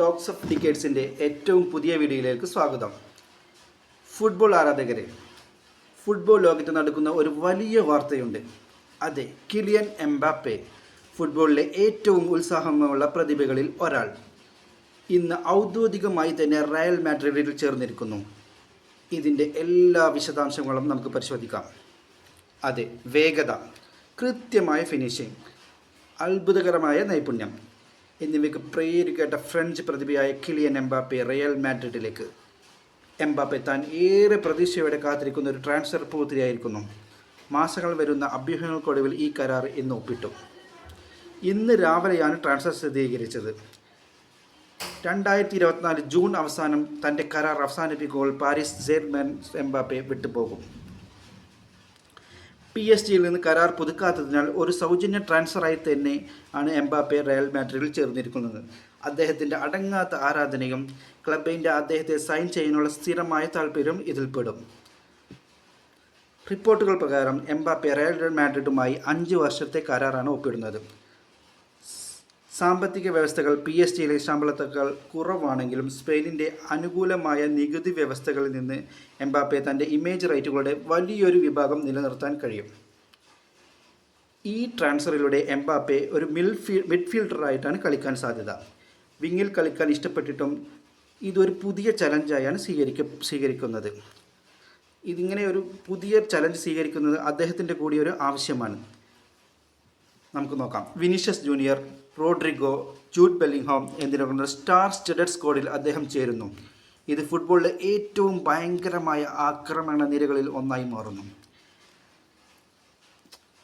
Talks of ടിക്കറ്റ്സിന്റെ ഏറ്റവും പുതിയ വീഡിയോയിലേക്ക് സ്വാഗതം. ഫുട്ബോൾ ആരാധകരെ ഫുട്ബോൾ ലോകത്ത് നടക്കുന്ന ഒരു വലിയ വാർത്തയുണ്ട്. അതെ കിലിയൻ എംബാപ്പെ ഫുട്ബോളിലെ ഏറ്റവും ഉത്സാഹമുള്ള പ്രതിഭകളിൽ ഒരാൾ. ഇന്ന് ഔദ്യോഗികമായി തന്നെ റയൽ മാഡ്രിഡിൽ ചേർന്നിരിക്കുന്നു. ഇതിന്റെ എല്ലാ വിശദാംശങ്ങളും നമുക്ക് പരിശോധിക്കാം. അതെ വേഗത കൃത്യമായ ഫിനിഷിംഗ് അത്ഭുതകരമായ നൈപുണ്യം. എന്നിവയ്ക്ക് പ്രേരിക്കേട്ട ഫ്രഞ്ച് പ്രതിഭയായ കിലിയൻ എംബാപ്പെ റയൽ മാഡ്രിഡിലേക്ക്. എംബാപ്പെ താൻ ഏറെ പ്രതീക്ഷയോടെ കാത്തിരിക്കുന്ന ഒരു ട്രാൻസ്ഫർ പൂർത്തിയായിരിക്കുന്നു മാസങ്ങൾ വരുന്ന അഭ്യൂഹങ്ങൾക്കൊടുവിൽ ഈ കരാർ ഇന്ന് ഒപ്പിട്ടു. ഇന്ന് രാവിലെയാണ് ട്രാൻസ്ഫർ സ്ഥിരീകരിച്ചത്. രണ്ടായിരത്തി ഇരുപത്തിനാല് ജൂൺ അവസാനം തന്റെ കരാർ അവസാനിപ്പിക്കുമ്പോൾ പാരീസ് ജെർമൻ എംബാപ്പെ വിട്ടുപോകും. പി എസ് ജിയിൽ നിന്ന് കരാർ പുതുക്കാത്തതിനാൽ ഒരു സൗജന്യ ട്രാൻസ്ഫറായി തന്നെ ആണ് എംബാപ്പെ റയൽ മാഡ്രിഡിൽ ചേർന്നിരിക്കുന്നത്. അദ്ദേഹത്തിന്റെ അടങ്ങാത്ത ആരാധനയും ക്ലബിന്റെ അദ്ദേഹത്തെ സൈൻ ചെയ്യാനുള്ള സ്ഥിരമായ താല്പര്യം ഇതിൽപ്പെടും റിപ്പോർട്ടുകൾ പ്രകാരം എംബാപ്പെ റയൽ മാഡ്രിഡുമായി അഞ്ച് വർഷത്തെ കരാറാണ് ഒപ്പിടുന്നത്. സാമ്പത്തിക വ്യവസ്ഥകൾ പി എസ് ടിയിലെ ശമ്പളത്തേക്കാൾ കുറവാണെങ്കിലും സ്പെയിനിന്റെ അനുകൂലമായ നികുതി വ്യവസ്ഥകളിൽ നിന്ന് എംബാപ്പെ തന്റെ ഇമേജ് റൈറ്റുകളുടെ വലിയൊരു വിഭാഗം നിലനിർത്താൻ കഴിയും. ഈ ട്രാൻസ്ഫറിലൂടെ എംബാപ്പെ ഒരു മിൽഫീ മിഡ്ഫീൽഡറായിട്ടാണ് കളിക്കാൻ സാധ്യത. വിങ്ങിൽ കളിക്കാൻ ഇഷ്ടപ്പെട്ടിട്ടും ഇതൊരു പുതിയ ചലഞ്ചായാണ് സ്വീകരിക്ക സ്വീകരിക്കുന്നത്. ഇതിങ്ങനെ ഒരു പുതിയ ചലഞ്ച് സ്വീകരിക്കുന്നത് അദ്ദേഹത്തിന്റെ കൂടി ഒരു ആവശ്യമാണ്. നമുക്ക് നോക്കാം. Vinicius Junior Rodrygo Jude Bellingham എന്നിവരുടെ സ്റ്റാർ സ്റ്റഡഡ് സ്കോഡിൽ അദ്ദേഹം ചേരുന്നു. ഇത് ഫുട്ബോളിലെ ഏറ്റവും ഭയങ്കരമായ ആക്രമണ നിരകളിൽ ഒന്നായി മാറുന്നു.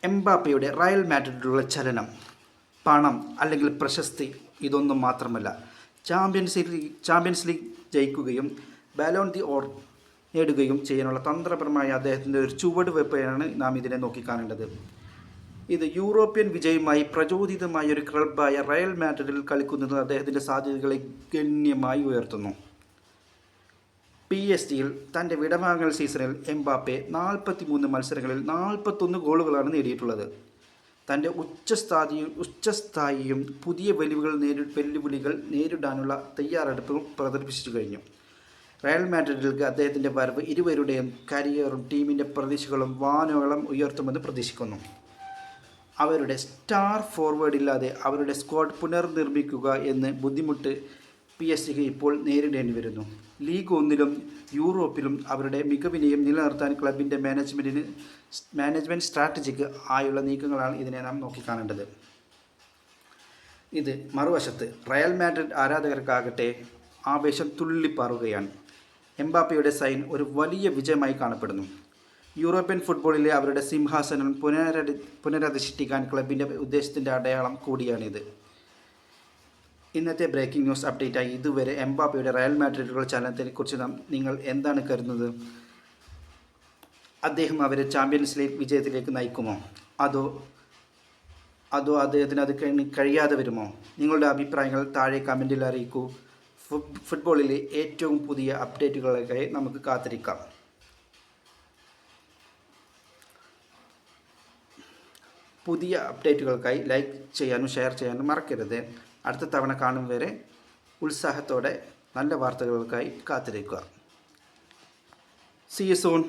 എംബാപ്പയുടെ റയൽ മാഡ്രിഡിലുള്ള ചലനം പണം അല്ലെങ്കിൽ പ്രശസ്തി ഇതൊന്നും മാത്രമല്ല. ചാമ്പ്യൻസ് ലീഗ് ചാമ്പ്യൻസ് ലീഗ് ജയിക്കുകയും ബാലോൺ ദി ഓർ നേടുകയും ചെയ്യാനുള്ള തന്ത്രപരമായ അദ്ദേഹത്തിന്റെ ഒരു ചുവടുവെപ്പയാണ് നാം ഇതിനെ നോക്കിക്കാണേണ്ടത്. ഇത് യൂറോപ്യൻ വിജയമായി പ്രചോദിതമായ ഒരു ക്ലബായ റയൽ മാഡ്രിഡിൽ കളിക്കുന്നത് അദ്ദേഹത്തിന്റെ സാധ്യതകളെ ഗണ്യമായി ഉയർത്തുന്നു. പി എസ് ടിയിൽ തന്റെ വിടവാങ്ങൽ സീസണിൽ എംബാപ്പെ നാൽപ്പത്തി മൂന്ന് മത്സരങ്ങളിൽ നാൽപ്പത്തൊന്ന് ഗോളുകളാണ് നേടിയിട്ടുള്ളത്. തന്റെ ഉച്ചസ്ഥായിയും ഉച്ചസ്ഥായിയും പുതിയ വെല്ലുവിളികൾ നേരി വെല്ലുവിളികൾ നേരിടാനുള്ള തയ്യാറെടുപ്പും പ്രദർശിപ്പിച്ചു കഴിഞ്ഞു. റയൽ മാഡ്രിഡിലേക്ക് അദ്ദേഹത്തിന്റെ വരവ് ഇരുവരുടെയും കരിയറും ടീമിന്റെ പ്രതീക്ഷകളും വാനോളം ഉയർത്തുമെന്ന് പ്രതീക്ഷിക്കുന്നു. അവരുടെ സ്റ്റാർ ഫോർവേഡ് ഇല്ലാതെ അവരുടെ സ്ക്വാഡ് പുനർനിർമ്മിക്കുക എന്ന് ബുദ്ധിമുട്ട് പി എസ് സിക്ക് ഇപ്പോൾ നേരിടേണ്ടി വരുന്നു. ലീഗ് ഒന്നിലും യൂറോപ്പിലും അവരുടെ മികവിനെയും നിലനിർത്താൻ ക്ലബിന്റെ മാനേജ്മെന്റിന് മാനേജ്മെന്റ് സ്ട്രാറ്റജിക്ക് ആയുള്ള നീക്കങ്ങളാണ് ഇതിനെ നാം നോക്കിക്കാണേണ്ടത്. ഇത് മറുവശത്ത് റയൽ മാഡ്രിഡ് ആരാധകർക്കാകട്ടെ ആവേശം തുള്ളിപ്പാറുകയാണ്. എംബാപ്പയുടെ സൈൻ ഒരു വലിയ വിജയമായി കാണപ്പെടുന്നു. യൂറോപ്യൻ ഫുട്ബോളിലെ അവരുടെ സിംഹാസനം പുനരടി പുനരധിഷ്ഠിക്കാൻ ക്ലബിന്റെ ഉദ്ദേശത്തിന്റെ അടയാളം കൂടിയാണിത്. ഇന്നത്തെ ബ്രേക്കിംഗ് ന്യൂസ് അപ്ഡേറ്റായി. ഇതുവരെ എംബാപ്പയുടെ റയൽ മാഡ്രിഡുകളുടെ ചലനത്തിനെ കുറിച്ച് നാം നിങ്ങൾ എന്താണ് കരുതുന്നത്? അദ്ദേഹം അവരെ ചാമ്പ്യൻസ് ലീഗ് വിജയത്തിലേക്ക് നയിക്കുമോ? അതോ അതോ അദ്ദേഹത്തിന് അത് കഴി- കഴിയാതെ വരുമോ? നിങ്ങളുടെ അഭിപ്രായങ്ങൾ താഴെ കമന്റിൽ അറിയിക്കൂ. ഫുട്ബോളിലെ ഏറ്റവും പുതിയ അപ്ഡേറ്റുകളൊക്കെ നമുക്ക് കാത്തിരിക്കാം. പുതിയ അപ്ഡേറ്റുകൾക്കായി ലൈക്ക് ചെയ്യാനും ഷെയർ ചെയ്യാനും മറക്കരുത്. അടുത്ത തവണ കാണും വരെ ഉത്സാഹത്തോടെ നല്ല വാർത്തകൾക്കായി കാത്തിരിക്കുക. C you soon